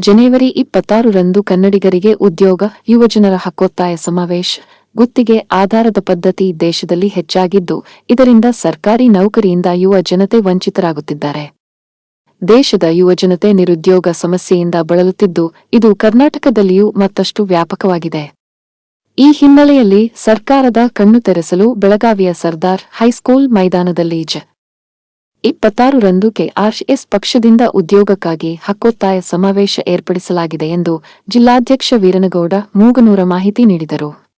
ಜನವರಿ ಇಪ್ಪತ್ತಾರರಂದು ಕನ್ನಡಿಗರಿಗೆ ಉದ್ಯೋಗ, ಯುವಜನರ ಹಕ್ಕೊತ್ತಾಯ ಸಮಾವೇಶ. ಗುತ್ತಿಗೆ, ಆಧಾರದ ಪದ್ಧತಿ ದೇಶದಲ್ಲಿ ಹೆಚ್ಚಾಗಿದ್ದು, ಇದರಿಂದ ಸರ್ಕಾರಿ ನೌಕರಿಯಿಂದ ಯುವ ಜನತೆ ವಂಚಿತರಾಗುತ್ತಿದ್ದಾರೆ. ದೇಶದ ಯುವಜನತೆ ನಿರುದ್ಯೋಗ ಸಮಸ್ಯೆಯಿಂದ ಬಳಲುತ್ತಿದ್ದು, ಇದು ಕರ್ನಾಟಕದಲ್ಲಿಯೂ ಮತ್ತಷ್ಟು ವ್ಯಾಪಕವಾಗಿದೆ. ಈ ಹಿನ್ನೆಲೆಯಲ್ಲಿ ಸರ್ಕಾರದ ಕಣ್ಣು ತೆರೆಸಲು ಬೆಳಗಾವಿಯ ಸರ್ದಾರ್ ಹೈಸ್ಕೂಲ್ ಮೈದಾನದಲ್ಲಿ ಜ ಇಪ್ಪತ್ತಾರರಂದು ಕೆಆರ್ಎಸ್ ಪಕ್ಷದಿಂದ ಉದ್ಯೋಗಕ್ಕಾಗಿ ಹಕ್ಕೊತ್ತಾಯ ಸಮಾವೇಶ ಏರ್ಪಡಿಸಲಾಗಿದೆ ಎಂದು ಜಿಲ್ಲಾಧ್ಯಕ್ಷ ವೀರನಗೌಡ ಮೂಗನೂರ ಮಾಹಿತಿ ನೀಡಿದರು.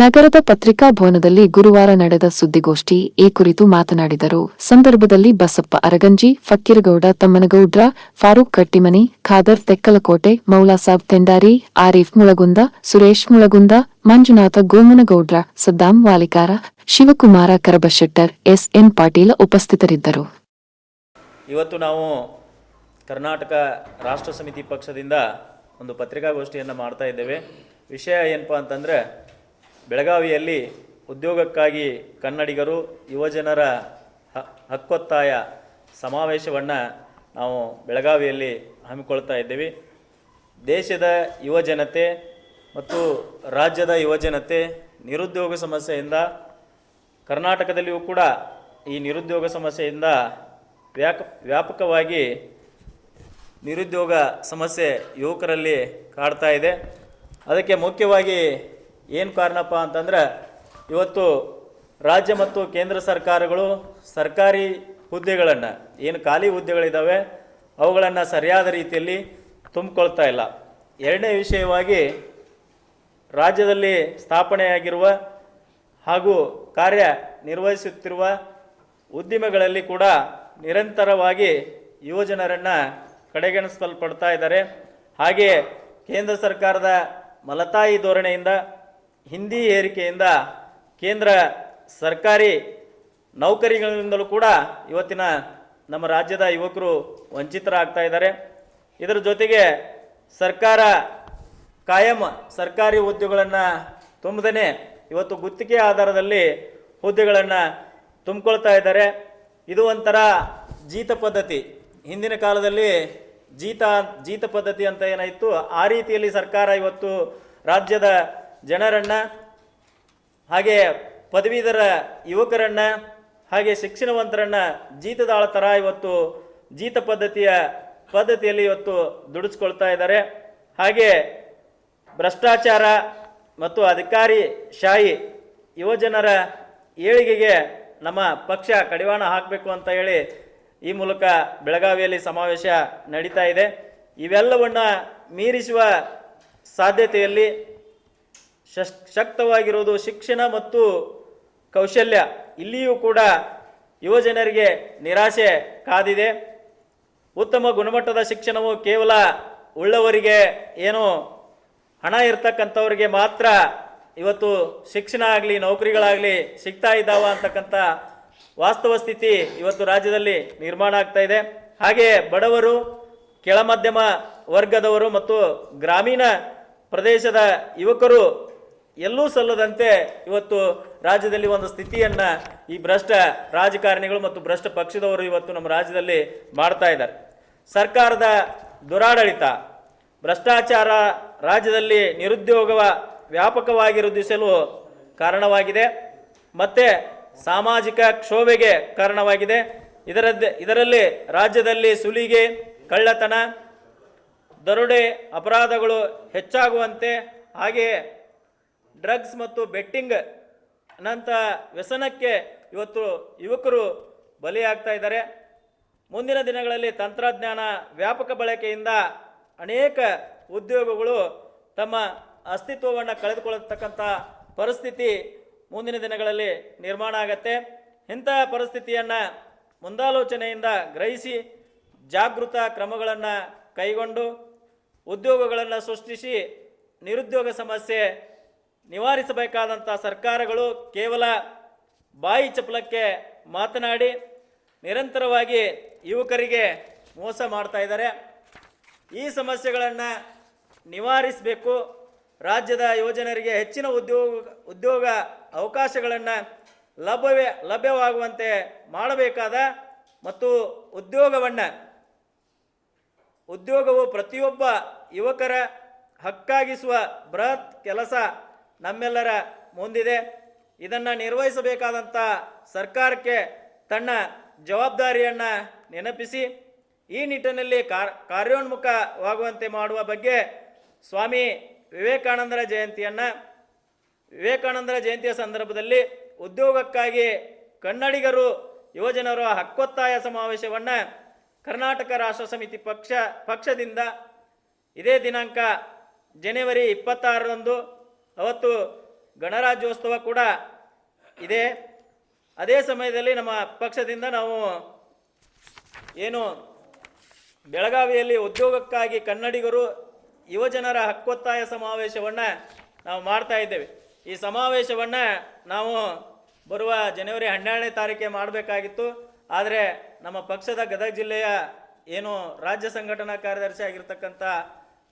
ನಗರದ ಪತ್ರಿಕಾ ಭವನದಲ್ಲಿ ಗುರುವಾರ ನಡೆದ ಸುದ್ದಿಗೋಷ್ಠಿ ಈ ಕುರಿತು ಮಾತನಾಡಿದರು. ಸಂದರ್ಭದಲ್ಲಿ ಬಸಪ್ಪ ಅರಗಂಜಿ ಫಕ್ಕೀರಗೌಡ ತಮ್ಮನಗೌಡ್ರ, ಫಾರೂಕ್ ಕಟ್ಟಿಮನಿ, ಖಾದರ್ ತೆಕ್ಕಲಕೋಟೆ, ಮೌಲಾಸಾಬ್ ತೆಂಡಾರಿ, ಆರೀಫ್ ಮುಳಗುಂದ, ಸುರೇಶ್ ಮುಳಗುಂದ, ಮಂಜುನಾಥ ಗೋಮನಗೌಡ್ರ ಸದ್ದಾಂ ವಾಲಿಕಾರ, ಶಿವಕುಮಾರ ಕರಬಶೆಟ್ಟರ್, ಎಸ್ಎನ್ ಪಾಟೀಲ ಉಪಸ್ಥಿತರಿದ್ದರು. ಇವತ್ತು ನಾವು ಕರ್ನಾಟಕ ರಾಷ್ಟ್ರ ಸಮಿತಿ ಪಕ್ಷದಿಂದ ಒಂದು ಪತ್ರಿಕಾಗೋಷ್ಠಿಯನ್ನು ಮಾಡ್ತಾ ಇದ್ದೇವೆ. ವಿಷಯ ಏನಪ್ಪ ಅಂತಂದರೆ ಬೆಳಗಾವಿಯಲ್ಲಿ ಉದ್ಯೋಗಕ್ಕಾಗಿ ಕನ್ನಡಿಗರು, ಯುವಜನರ ಹಕ್ಕೊತ್ತಾಯ ಸಮಾವೇಶವನ್ನು ನಾವು ಬೆಳಗಾವಿಯಲ್ಲಿ ಹಮ್ಮಿಕೊಳ್ತಾ ಇದ್ದೇವೆ. ದೇಶದ ಯುವಜನತೆ ಮತ್ತು ರಾಜ್ಯದ ಯುವಜನತೆ ನಿರುದ್ಯೋಗ ಸಮಸ್ಯೆಯಿಂದ, ಕರ್ನಾಟಕದಲ್ಲಿಯೂ ಕೂಡ ಈ ನಿರುದ್ಯೋಗ ಸಮಸ್ಯೆಯಿಂದ ವ್ಯಾಕ, ವ್ಯಾಪಕವಾಗಿ ನಿರುದ್ಯೋಗ ಸಮಸ್ಯೆ ಯುವಕರಲ್ಲಿ ಕಾಡ್ತಾ ಇದೆ. ಅದಕ್ಕೆ ಮುಖ್ಯವಾಗಿ ಏನು ಕಾರಣಪ್ಪ ಅಂತಂದ್ರೆ ಇವತ್ತು ರಾಜ್ಯ ಮತ್ತು ಕೇಂದ್ರ ಸರ್ಕಾರಗಳು ಸರ್ಕಾರಿ ಹುದ್ದೆಗಳನ್ನು, ಏನು ಖಾಲಿ ಹುದ್ದೆಗಳಿದ್ದಾವೆ ಅವುಗಳನ್ನು ಸರಿಯಾದ ರೀತಿಯಲ್ಲಿ ತುಂಬಿಕೊಳ್ತಾ ಇಲ್ಲ. ಎರಡನೇ ವಿಷಯವಾಗಿ ರಾಜ್ಯದಲ್ಲಿ ಸ್ಥಾಪನೆಯಾಗಿರುವ ಹಾಗೂ ಕಾರ್ಯ ನಿರ್ವಹಿಸುತ್ತಿರುವ ಉದ್ದಿಮೆಗಳಲ್ಲಿ ಕೂಡ ನಿರಂತರವಾಗಿ ಯುವಜನರನ್ನು ಕಡೆಗಣಿಸಲ್ಪಡ್ತಾ ಇದ್ದಾರೆ. ಹಾಗೆಯೇ ಕೇಂದ್ರ ಸರ್ಕಾರದ ಮಲತಾಯಿ ಧೋರಣೆಯಿಂದ ಹಿಂದಿ ಏರಿಕೆಯಿಂದ ಕೇಂದ್ರ ಸರ್ಕಾರಿ ನೌಕರಿಗಳಿಂದಲೂ ಕೂಡ ಇವತ್ತಿನ ನಮ್ಮ ರಾಜ್ಯದ ಯುವಕರು ವಂಚಿತರಾಗ್ತಾ ಇದ್ದಾರೆ. ಇದರ ಜೊತೆಗೆ ಸರ್ಕಾರ ಕಾಯಂ ಸರ್ಕಾರಿ ಹುದ್ದೆಗಳನ್ನು ತುಂಬದೇ ಇವತ್ತು ಗುತ್ತಿಗೆ ಆಧಾರದಲ್ಲಿ ಹುದ್ದೆಗಳನ್ನು ತುಂಬಿಕೊಳ್ತಾ ಇದ್ದಾರೆ. ಇದು ಒಂಥರ ಜೀತ ಪದ್ಧತಿ. ಹಿಂದಿನ ಕಾಲದಲ್ಲಿ ಜೀತ ಜೀತ ಪದ್ಧತಿ ಅಂತ ಏನಾಯಿತು? ಆ ರೀತಿಯಲ್ಲಿ ಸರ್ಕಾರ ಇವತ್ತು ರಾಜ್ಯದ ಜನರನ್ನು, ಹಾಗೆ ಪದವೀಧರ ಯುವಕರನ್ನು, ಹಾಗೆ ಶಿಕ್ಷಣವಂತರನ್ನು ಜೀತದಾಳ ಥರ ಇವತ್ತು ಜೀತ ಪದ್ಧತಿಯ ಪದ್ಧತಿಯಲ್ಲಿ ಇವತ್ತು ದುಡಿಸ್ಕೊಳ್ತಾ ಇದ್ದಾರೆ. ಹಾಗೆ ಭ್ರಷ್ಟಾಚಾರ ಮತ್ತು ಅಧಿಕಾರಿ ಶಾಹಿ ಯುವಜನರ ಏಳಿಗೆಗೆ ನಮ್ಮ ಪಕ್ಷ ಕಡಿವಾಣ ಹಾಕಬೇಕು ಅಂತ ಹೇಳಿ ಈ ಮೂಲಕ ಬೆಳಗಾವಿಯಲ್ಲಿ ಸಮಾವೇಶ ನಡೀತಾ ಇದೆ. ಇವೆಲ್ಲವನ್ನು ಮೀರಿಸುವ ಸಾಧ್ಯತೆಯಲ್ಲಿ ಶಸ್ ಶಕ್ತವಾಗಿರುವುದು ಶಿಕ್ಷಣ ಮತ್ತು ಕೌಶಲ್ಯ. ಇಲ್ಲಿಯೂ ಕೂಡ ಯುವಜನರಿಗೆ ನಿರಾಶೆ ಕಾದಿದೆ. ಉತ್ತಮ ಗುಣಮಟ್ಟದ ಶಿಕ್ಷಣವು ಕೇವಲ ಉಳ್ಳವರಿಗೆ ಏನು ಹಣ ಇರ್ತಕ್ಕಂಥವ್ರಿಗೆ ಮಾತ್ರ ಇವತ್ತು ಶಿಕ್ಷಣ ಆಗಲಿ, ನೌಕರಿಗಳಾಗಲಿ ಸಿಗ್ತಾ ಇದ್ದಾವ ಅಂತಕ್ಕಂಥ ವಾಸ್ತವ ಸ್ಥಿತಿ ಇವತ್ತು ರಾಜ್ಯದಲ್ಲಿ ನಿರ್ಮಾಣ ಆಗ್ತಾ ಇದೆ. ಹಾಗೆ ಬಡವರು, ಕೆಳಮಧ್ಯಮ ವರ್ಗದವರು ಮತ್ತು ಗ್ರಾಮೀಣ ಪ್ರದೇಶದ ಯುವಕರು ಎಲ್ಲೂ ಸಲ್ಲದಂತೆ ಇವತ್ತು ರಾಜ್ಯದಲ್ಲಿ ಒಂದು ಸ್ಥಿತಿಯನ್ನು ಈ ಭ್ರಷ್ಟ ರಾಜಕಾರಣಿಗಳು ಮತ್ತು ಭ್ರಷ್ಟ ಪಕ್ಷದವರು ಇವತ್ತು ನಮ್ಮ ರಾಜ್ಯದಲ್ಲಿ ಮಾಡ್ತಾ ಇದ್ದಾರೆ. ಸರ್ಕಾರದ ದುರಾಡಳಿತ, ಭ್ರಷ್ಟಾಚಾರ ರಾಜ್ಯದಲ್ಲಿ ನಿರುದ್ಯೋಗವ ವ್ಯಾಪಕವಾಗಿ ವೃದ್ಧಿಸಲು ಕಾರಣವಾಗಿದೆ. ಮತ್ತು ಸಾಮಾಜಿಕ ಕ್ಷೋಭೆಗೆ ಕಾರಣವಾಗಿದೆ. ಇದರದ್ದೇ, ಇದರಲ್ಲಿ ರಾಜ್ಯದಲ್ಲಿ ಸುಲಿಗೆ, ಕಳ್ಳತನ, ದರೋಡೆ ಅಪರಾಧಗಳು ಹೆಚ್ಚಾಗುವಂತೆ ಹಾಗೆಯೇ ಡ್ರಗ್ಸ್ ಮತ್ತು ಬೆಟ್ಟಿಂಗ್ ನಂತ ವ್ಯಸನಕ್ಕೆ ಇವತ್ತು ಯುವಕರು ಬಲಿಯಾಗ್ತಾ ಇದ್ದಾರೆ. ಮುಂದಿನ ದಿನಗಳಲ್ಲಿ ತಂತ್ರಜ್ಞಾನ ವ್ಯಾಪಕ ಬಳಕೆಯಿಂದ ಅನೇಕ ಉದ್ಯೋಗಗಳು ತಮ್ಮ ಅಸ್ತಿತ್ವವನ್ನು ಕಳೆದುಕೊಳ್ಳತಕ್ಕಂಥ ಪರಿಸ್ಥಿತಿ ಮುಂದಿನ ದಿನಗಳಲ್ಲಿ ನಿರ್ಮಾಣ ಆಗತ್ತೆ. ಇಂತಹ ಪರಿಸ್ಥಿತಿಯನ್ನು ಮುಂದಾಲೋಚನೆಯಿಂದ ಗ್ರಹಿಸಿ ಜಾಗೃತ ಕ್ರಮಗಳನ್ನು ಕೈಗೊಂಡು ಉದ್ಯೋಗಗಳನ್ನು ಸೃಷ್ಟಿಸಿ ನಿರುದ್ಯೋಗ ಸಮಸ್ಯೆ ನಿವಾರಿಸಬೇಕಾದಂಥ ಸರ್ಕಾರಗಳು ಕೇವಲ ಬಾಯಿ ಚಪಲಕ್ಕೆ ಮಾತನಾಡಿ ನಿರಂತರವಾಗಿ ಯುವಕರಿಗೆ ಮೋಸ ಮಾಡ್ತಾ ಇದ್ದಾರೆ. ಈ ಸಮಸ್ಯೆಗಳನ್ನು ನಿವಾರಿಸಬೇಕು. ರಾಜ್ಯದ ಯುವಜನರಿಗೆ ಹೆಚ್ಚಿನ ಉದ್ಯೋಗ ಉದ್ಯೋಗ ಅವಕಾಶಗಳನ್ನು ಲಭ್ಯವೇ, ಲಭ್ಯವಾಗುವಂತೆ ಮಾಡಬೇಕಾದ ಮತ್ತು ಉದ್ಯೋಗವನ್ನು, ಉದ್ಯೋಗವು ಪ್ರತಿಯೊಬ್ಬ ಯುವಕರ ಹಕ್ಕಾಗಿಸುವ ಬೃಹತ್ ಕೆಲಸ ನಮ್ಮೆಲ್ಲರ ಮುಂದಿದೆ. ಇದನ್ನು ನಿರ್ವಹಿಸಬೇಕಾದಂಥ ಸರ್ಕಾರಕ್ಕೆ ತನ್ನ ಜವಾಬ್ದಾರಿಯನ್ನು ನೆನಪಿಸಿ, ಈ ನಿಟ್ಟಿನಲ್ಲಿ ಕಾರ್, ಕಾರ್ಯೋನ್ಮುಖವಾಗುವಂತೆ ಮಾಡುವ ಬಗ್ಗೆ ಸ್ವಾಮಿ ವಿವೇಕಾನಂದರ ಜಯಂತಿಯನ್ನು, ವಿವೇಕಾನಂದರ ಜಯಂತಿಯ ಸಂದರ್ಭದಲ್ಲಿ ಉದ್ಯೋಗಕ್ಕಾಗಿ ಕನ್ನಡಿಗರು, ಯುವಜನರ ಹಕ್ಕೊತ್ತಾಯ ಸಮಾವೇಶವನ್ನು ಕರ್ನಾಟಕ ರಾಷ್ಟ್ರ ಸಮಿತಿ ಪಕ್ಷ, ಪಕ್ಷದಿಂದ ಇದೇ ದಿನಾಂಕ ಜನವರಿ ಇಪ್ಪತ್ತಾರರಂದು ಅವತ್ತು ಗಣರಾಜ್ಯೋತ್ಸವ ಕೂಡ ಇದೆ. ಅದೇ ಸಮಯದಲ್ಲಿ ನಮ್ಮ ಪಕ್ಷದಿಂದ ನಾವು ಏನು ಬೆಳಗಾವಿಯಲ್ಲಿ ಉದ್ಯೋಗಕ್ಕಾಗಿ ಕನ್ನಡಿಗರು ಯುವಜನರ ಹಕ್ಕೊತ್ತಾಯ ಸಮಾವೇಶವನ್ನು ನಾವು ಮಾಡ್ತಾ ಇದ್ದೇವೆ. ಈ ಸಮಾವೇಶವನ್ನು ನಾವು ಬರುವ ಜನವರಿ ಹನ್ನೆರಡನೇ ತಾರೀಕೆ ಮಾಡಬೇಕಾಗಿತ್ತು. ಆದರೆ ನಮ್ಮ ಪಕ್ಷದ ಗದಗ ಜಿಲ್ಲೆಯ ಏನು ರಾಜ್ಯ ಸಂಘಟನಾ ಕಾರ್ಯದರ್ಶಿ ಆಗಿರ್ತಕ್ಕಂಥ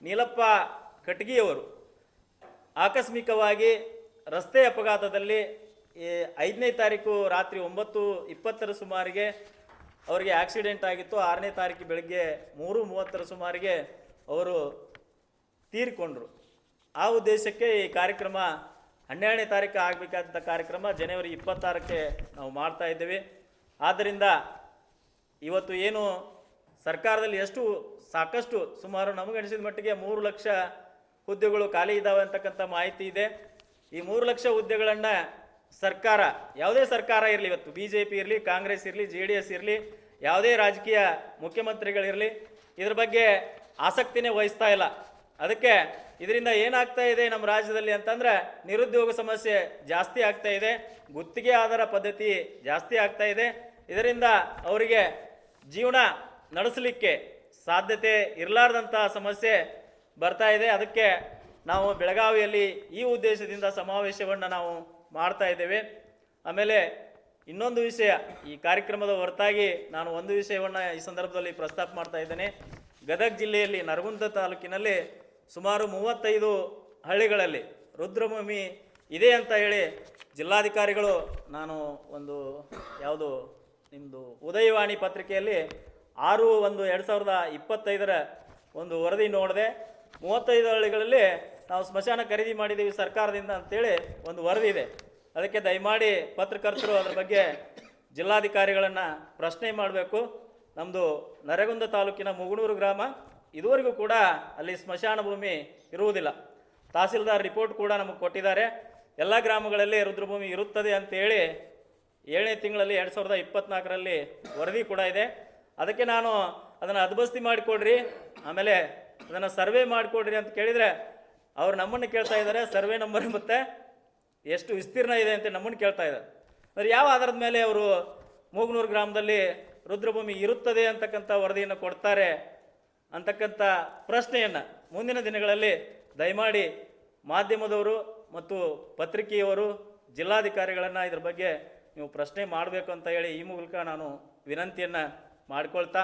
ನೀಲಪ್ಪ ಕಟ್ಗಿಯವರು ಆಕಸ್ಮಿಕವಾಗಿ ರಸ್ತೆ ಅಪಘಾತದಲ್ಲಿ ಐದನೇ ತಾರೀಕು ರಾತ್ರಿ ಒಂಬತ್ತು ಇಪ್ಪತ್ತರ ಸುಮಾರಿಗೆ ಅವರಿಗೆ ಆಕ್ಸಿಡೆಂಟ್ ಆಗಿತ್ತು. ಆರನೇ ತಾರೀಕು ಬೆಳಗ್ಗೆ ಮೂರು ಮೂವತ್ತರ ಸುಮಾರಿಗೆ ಅವರು ತೀರಿಕೊಂಡ್ರು. ಆ ಉದ್ದೇಶಕ್ಕೆ ಈ ಕಾರ್ಯಕ್ರಮ ಹನ್ನೆರಡನೇ ತಾರೀಕು ಆಗಬೇಕಾದಂಥ ಕಾರ್ಯಕ್ರಮ ಜನವರಿ ಇಪ್ಪತ್ತಾರಕ್ಕೆ ನಾವು ಮಾಡ್ತಾ ಇದ್ದೇವೆ. ಆದ್ದರಿಂದ ಇವತ್ತು ಏನು ಸರ್ಕಾರದಲ್ಲಿ ಎಷ್ಟು ಸಾಕಷ್ಟು ಸುಮಾರು ನಮಗನಿಸಿದ ಮಟ್ಟಿಗೆ ಮೂರು ಲಕ್ಷ ಹುದ್ದೆಗಳು ಖಾಲಿ ಇದ್ದಾವೆ ಅಂತಕ್ಕಂಥ ಮಾಹಿತಿ ಇದೆ. ಈ ಮೂರು ಲಕ್ಷ ಹುದ್ದೆಗಳನ್ನು ಸರ್ಕಾರ, ಯಾವುದೇ ಸರ್ಕಾರ ಇರಲಿ ಇವತ್ತು ಬಿ ಜೆ ಪಿ ಇರಲಿ, ಕಾಂಗ್ರೆಸ್ ಇರಲಿ, ಜೆ ಡಿ ಎಸ್ ಇರಲಿ, ಯಾವುದೇ ರಾಜಕೀಯ ಮುಖ್ಯಮಂತ್ರಿಗಳಿರಲಿ, ಇದ್ರ ಬಗ್ಗೆ ಆಸಕ್ತಿನೇ ವಹಿಸ್ತಾ ಇಲ್ಲ. ಅದಕ್ಕೆ ಇದರಿಂದ ಏನಾಗ್ತಾ ಇದೆ ನಮ್ಮ ರಾಜ್ಯದಲ್ಲಿ ಅಂತಂದ್ರೆ ನಿರುದ್ಯೋಗ ಸಮಸ್ಯೆ ಜಾಸ್ತಿ ಆಗ್ತಾ ಇದೆ, ಗುತ್ತಿಗೆ ಆಧಾರ ಪದ್ಧತಿ ಜಾಸ್ತಿ ಆಗ್ತಾ ಇದೆ. ಇದರಿಂದ ಅವರಿಗೆ ಜೀವನ ನಡೆಸಲಿಕ್ಕೆ ಸಾಧ್ಯತೆ ಇರಲಾರ್ದಂತಹ ಸಮಸ್ಯೆ ಬರ್ತಾ ಇದೆ. ಅದಕ್ಕೆ ನಾವು ಬೆಳಗಾವಿಯಲ್ಲಿ ಈ ಉದ್ದೇಶದಿಂದ ಸಮಾವೇಶವನ್ನು ನಾವು ಮಾಡ್ತಾ ಇದ್ದೇವೆ. ಆಮೇಲೆ ಇನ್ನೊಂದು ವಿಷಯ, ಈ ಕಾರ್ಯಕ್ರಮದ ಹೊರತಾಗಿ ನಾನು ಒಂದು ವಿಷಯವನ್ನು ಈ ಸಂದರ್ಭದಲ್ಲಿ ಪ್ರಸ್ತಾಪ ಮಾಡ್ತಾ ಇದ್ದೇನೆ. ಗದಗ ಜಿಲ್ಲೆಯಲ್ಲಿ ನರಗುಂದ ತಾಲೂಕಿನಲ್ಲಿ ಸುಮಾರು ಮೂವತ್ತೈದು ಹಳ್ಳಿಗಳಲ್ಲಿ ರುದ್ರಭೂಮಿ ಇದೆ ಅಂತ ಹೇಳಿ ಜಿಲ್ಲಾಧಿಕಾರಿಗಳು ನಾನು ಒಂದು ಯಾವುದು ನಿಮ್ಮದು ಉದಯವಾಣಿ ಪತ್ರಿಕೆಯಲ್ಲಿ ಆರು ಒಂದು ಎರಡು ಸಾವಿರದ ಇಪ್ಪತ್ತೈದರ ಒಂದು ವರದಿ ನೋಡಿದೆ ಮೂವತ್ತೈದು ಹಳ್ಳಿಗಳಲ್ಲಿ ನಾವು ಸ್ಮಶಾನ ಖರೀದಿ ಮಾಡಿದ್ದೀವಿ ಸರ್ಕಾರದಿಂದ ಅಂತೇಳಿ ಒಂದು ವರದಿ ಇದೆ. ಅದಕ್ಕೆ ದಯಮಾಡಿ ಪತ್ರಕರ್ತರು ಅದರ ಬಗ್ಗೆ ಜಿಲ್ಲಾಧಿಕಾರಿಗಳನ್ನು ಪ್ರಶ್ನೆ ಮಾಡಬೇಕು. ನಮ್ಮದು ನರಗುಂದ ತಾಲೂಕಿನ ಮುಗುಣೂರು ಗ್ರಾಮ, ಇದುವರೆಗೂ ಕೂಡ ಅಲ್ಲಿ ಸ್ಮಶಾನ ಭೂಮಿ ಇರುವುದಿಲ್ಲ. ತಹಸೀಲ್ದಾರ್ ರಿಪೋರ್ಟ್ ಕೂಡ ನಮಗೆ ಕೊಟ್ಟಿದ್ದಾರೆ. ಎಲ್ಲ ಗ್ರಾಮಗಳಲ್ಲಿ ರುದ್ರಭೂಮಿ ಇರುತ್ತದೆ ಅಂತೇಳಿ ಏಳನೇ ತಿಂಗಳಲ್ಲಿ ಎರಡು ಸಾವಿರದ ಇಪ್ಪತ್ತ್ನಾಲ್ಕರಲ್ಲಿ ವರದಿ ಕೂಡ ಇದೆ. ಅದಕ್ಕೆ ನಾನು ಅದನ್ನು ಅದ್ಬಸ್ತಿ ಮಾಡಿಕೊಡ್ರಿ. ಆಮೇಲೆ ಅದನ್ನು ಸರ್ವೆ ಮಾಡಿಕೊಡ್ರಿ ಅಂತ ಕೇಳಿದರೆ ಅವ್ರು ನಮ್ಮನ್ನು ಕೇಳ್ತಾ ಇದ್ದಾರೆ, ಸರ್ವೆ ನಂಬರ್ ಮತ್ತು ಎಷ್ಟು ವಿಸ್ತೀರ್ಣ ಇದೆ ಅಂತ ನಮ್ಮನ್ನು ಕೇಳ್ತಾ ಇದ್ದಾರೆ. ಅಂದರೆ ಯಾವ ಆಧಾರದ ಮೇಲೆ ಅವರು ಮೂಗನೂರು ಗ್ರಾಮದಲ್ಲಿ ರುದ್ರಭೂಮಿ ಇರುತ್ತದೆ ಅಂತಕ್ಕಂಥ ವರದಿಯನ್ನು ಕೊಡ್ತಾರೆ ಅಂತಕ್ಕಂಥ ಪ್ರಶ್ನೆಯನ್ನು ಮುಂದಿನ ದಿನಗಳಲ್ಲಿ ದಯಮಾಡಿ ಮಾಧ್ಯಮದವರು ಮತ್ತು ಪತ್ರಿಕೆಯವರು, ಜಿಲ್ಲಾಧಿಕಾರಿಗಳನ್ನು ಇದ್ರ ಬಗ್ಗೆ ನೀವು ಪ್ರಶ್ನೆ ಮಾಡಬೇಕು ಅಂತ ಹೇಳಿ ಈ ಮೂಲಕ ನಾನು ವಿನಂತಿಯನ್ನು ಮಾಡ್ಕೊಳ್ತಾ